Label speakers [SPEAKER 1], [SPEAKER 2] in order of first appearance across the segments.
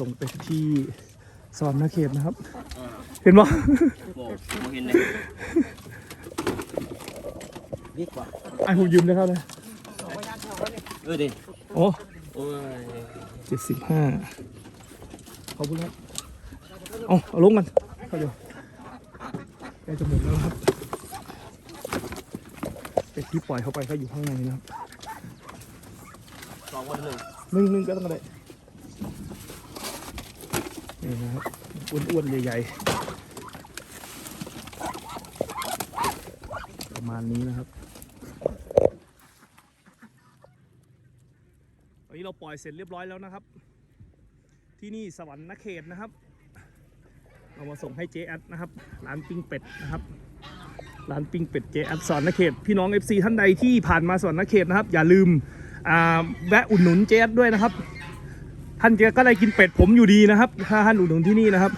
[SPEAKER 1] ส่งเป็ดที่สอนนาเขตนะครับ เห็นบ่
[SPEAKER 2] บอกผมเห็นเลยดีกว่า
[SPEAKER 1] ไอ้ผมยืมนะครับนะ
[SPEAKER 2] เออดิ
[SPEAKER 1] โอ้
[SPEAKER 2] โอ้ย
[SPEAKER 1] เจ็ดสิบห้าขอบคุณครับเอาเอาลงกันเข้าเดี๋ยวใกล้จะหมดแล้วนะครับเป็ดที่ปล่อยเข้าไปก็อยู่ข้างในนะครับ
[SPEAKER 2] สองวันหนึ่ง
[SPEAKER 1] นึ่งนึ่งก็ต้องได้ นี่นะครับอ้วนๆใหญ่ๆ ประมาณนี้นะครับวันนี้เราปล่อยเสร็จเรียบร้อยแล้วนะครับ ที่นี่สวรรค์นเขตนะครับ เรามาส่งให้เจแอดนะครับ ร้านปิ้งเป็ดนะครับร้านปิ้งเป็ดเจแอดสวรรค์นเขต พี่น้อง FC ท่านใดที่ผ่านมาสวรรค์นเขตนะครับ อย่าลืมแวะอุดหนุนเจแอดด้วยนะครับ ท่านเจก็ได้กินเป็ดผมอยู่ดีนะครับ ถ้าท่านอุดหนุนที่นี่นะครับ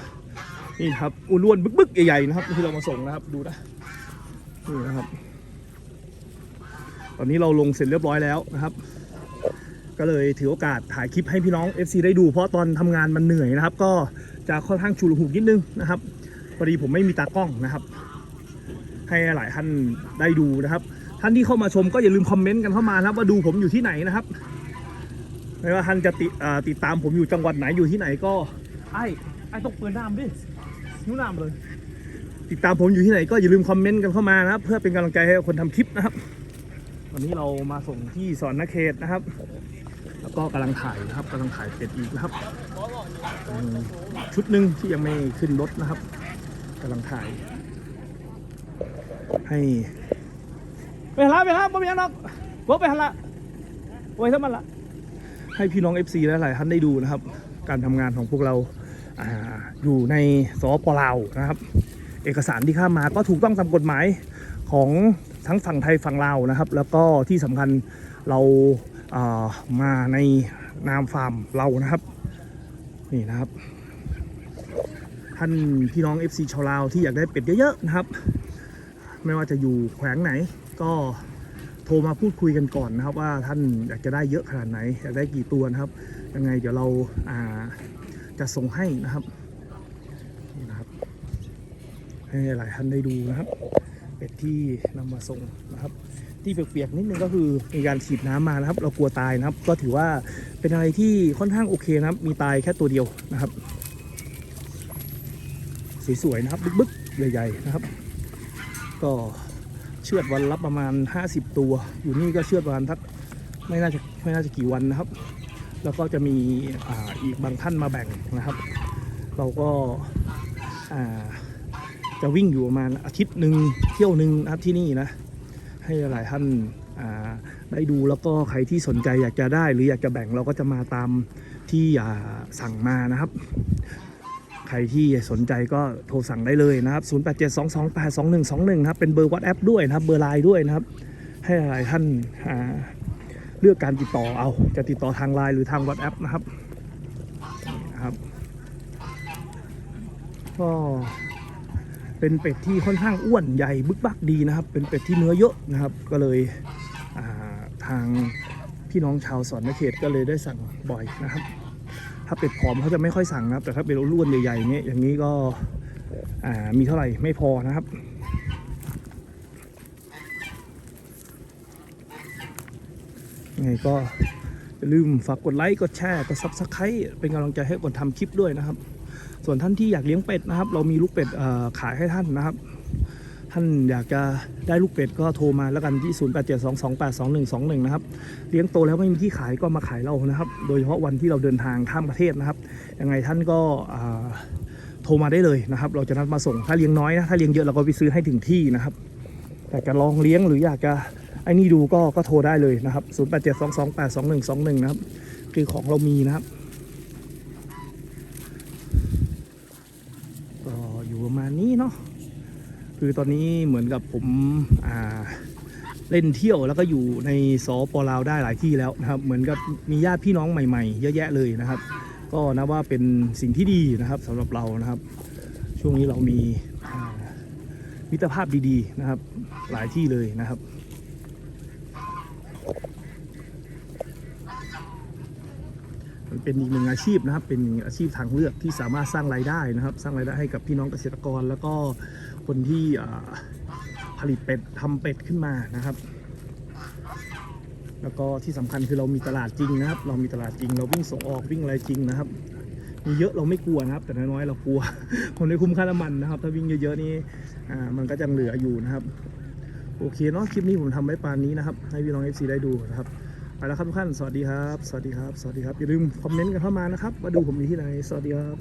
[SPEAKER 1] นี่ครับอ้วนบึกๆใหญ่ๆนะครับที่เรามาส่งนะครับดูนะนี่นะครับ ตอนนี้เราลงเสร็จเรียบร้อยแล้วนะครับ ก็เลยถือโอกาสถ่ายคลิปให้พี่น้อง FC ได้ดู เพราะตอนทำงานมันเหนื่อยนะครับ ก็จะค่อนข้างชุลหุกนิดนึงนะครับพอดีผมไม่มีตากล้องนะครับ ให้หลายท่านได้ดูนะครับ ท่านที่เข้ามาชมก็อย่าลืมคอมเมนต์กันเข้ามานะครับว่าดูผมอยู่ที่ไหนนะครับ ไม่ว่าท่านจะติอ่าติดตามผมอยู่จังหวัดไหนอยู่ที่ไหนก็ไอ้ไอ้ต้องเปิดน้ำดินิ้วน้ำเลย ติดตามผมอยู่ที่ไหนก็อย่าลืมคอมเมนต์กันเข้ามานะครับ เพื่อเป็นกำลังใจให้กับคนทำคลิปนะครับ วันนี้เรามาส่งที่สอนนเขตนะครับ แล้วก็กำลังถ่ายนะครับกำลังถ่ายเป็ดอีกนะครับอืมชุดหนึ่งที่ยังไม่ขึ้นรถนะครับกำลังถ่าย ให้ไปหาละไปหาละบ่มีหยังหรอกบ่ไปหาละโอ้ยถ้ามันละ ให้พี่น้อง FC และหลายท่านได้ดูนะครับ การทำงานของพวกเราอาอยู่ในสปลาวนะครับ เอกสารที่ข้ามาก็ถูกต้องตามกฎหมายของทั้งฝั่งไทยฝั่งลาวนะครับ แล้วก็ที่สำคัญเราามาในนามฟาร์มเรานะครับนี่นะครับท่านพี่น้อง FC ชาวลาวที่อยากได้เป็ดเยอะๆนะครับ ไม่ว่าจะอยู่แขวงไหนก็ โทรมาพูดคุยกันก่อนนะครับ ว่าท่านอยากจะได้เยอะขนาดไหนอยากได้กี่ตัวนะครับ ยังไงเดี๋ยวเราาจะส่งให้นะครับนี่นะครับให้หลายท่านได้ดูนะครับเป็ดที่นำมาส่งนะครับ ที่เปียกๆนิดนึงก็คือมีการฉีดน้ำมานะครับ เรากลัวตายนะครับ ก็ถือว่าเป็นอะไรที่ค่อนข้างโอเคนะครับ มีตายแค่ตัวเดียวนะครับ สวยๆนะครับ บึกๆใหญ่ๆนะครับ ก็ เชือดวันละประมาณ 50 ตัว อยู่นี่ก็เชือดประมาณทักไม่น่าจะไม่น่าจะกี่วันนะครับ แล้วก็จะมีอ่าอีกบางท่านมาแบ่งนะครับ เราก็อ่าจะวิ่งอยู่ประมาณอาทิตย์หนึ่งเที่ยวหนึ่งนะครับที่นี่นะ ให้หลายท่านอ่าได้ดูแล้วก็ใครที่สนใจอยากจะได้ หรืออยากจะแบ่งเราก็จะมาตามที่อ่าสั่งมานะครับ ใครที่สนใจก็โทรสั่งได้เลยนะครับ 0872282121นะครับเป็นเบอร์ WhatsApp ด้วยนะครับ เบอร์ไลน์ด้วยนะครับ ให้หลายท่านาเลือกการติดต่อเอาจะติดต่อทางไลน์หรือทาง WhatsApp นะครับนะครับ ก็เป็นเป็ดที่ค่อนข้างอ้วนใหญ่บึกบักดีนะครับ เป็นเป็ดที่เนื้อเยอะนะครับ ก็เลยาทางพี่น้องชาวสอนนเขตก็เลยได้สั่งบ่อยนะครับ ถ้าเป็ดผอมเขาจะไม่ค่อยสั่งนะครับ แต่ถ้าเป็นร่วนใหญ่ๆเนี้ยอย่างนี้ก็มีเท่าไหร่ไม่พอนะครับยังไงก็อย่าลืมฝากกดไลค์กดแชร์กดซับสไครต์เป็นกำลังใจให้คนทำคลิปด้วยนะครับ ส่วนท่านที่อยากเลี้ยงเป็ดนะครับ เรามีลูกเป็ดขายให้ท่านนะครับ ท่านอยากจะได้ลูกเป็ดก็โทรมาแล้วกันที่ 0872282121 นะครับ เลี้ยงโตแล้วไม่มีที่ขายก็มาขายเรานะครับ โดยเฉพาะวันที่เราเดินทางข้ามประเทศนะครับ ยังไงท่านก็โทรมาได้เลยนะครับ เราจะนัดมาส่ง ถ้าเลี้ยงน้อยนะ ถ้าเลี้ยงเยอะเราก็ไปซื้อให้ถึงที่นะครับอยากจะลองเลี้ยงหรืออยากจะไอ้นี่ดูก็ก็โทรได้เลยนะครับ 0872282121 นะครับคือของเรามีนะครับก็อยู่ประมาณนี้เนาะ คือตอนนี้เหมือนกับผมเล่นเที่ยวแล้วก็อยู่ในสปลาวได้หลายที่แล้วนะครับ เหมือนกับมีญาติพี่น้องใหม่ๆ เยอะแยะเลยนะครับ ก็นับว่าเป็นสิ่งที่ดีนะครับสำหรับเรานะครับ ช่วงนี้เรามีมิตรภาพดีๆนะครับ หลายที่เลยนะครับเป็นอีกหนึ่งอาชีพนะครับ เป็นอาชีพทางเลือกที่สามารถสร้างรายได้นะครับ สร้างรายได้ให้กับพี่น้องเกษตรกร แล้วก็ คนที่ผลิตเป็ดทำเป็ดขึ้นมานะครับ แล้วก็ที่สำคัญคือเรามีตลาดจริงนะครับ เรามีตลาดจริง เราวิ่งส่งออกวิ่งอะไรจริงนะครับมีเยอะเราไม่กลัวนะครับ แต่น้อยๆเรากลัวคนไม่คุ้มค่าน้ำมันนะครับ ถ้าวิ่งเยอะๆนี่มันก็จะเหลืออยู่นะครับ โอเคเนาะคลิปนี้ผมทำไว้ปานนี้นะครับ ให้พี่น้อง FC ได้ดูนะครับไปแล้วครับทุกท่านสวัสดีครับ สวัสดีครับ สวัสดีครับ อย่าลืมคอมเมนต์กันเข้ามานะครับ ว่าดูผมอยู่ที่ไหน สวัสดีครับ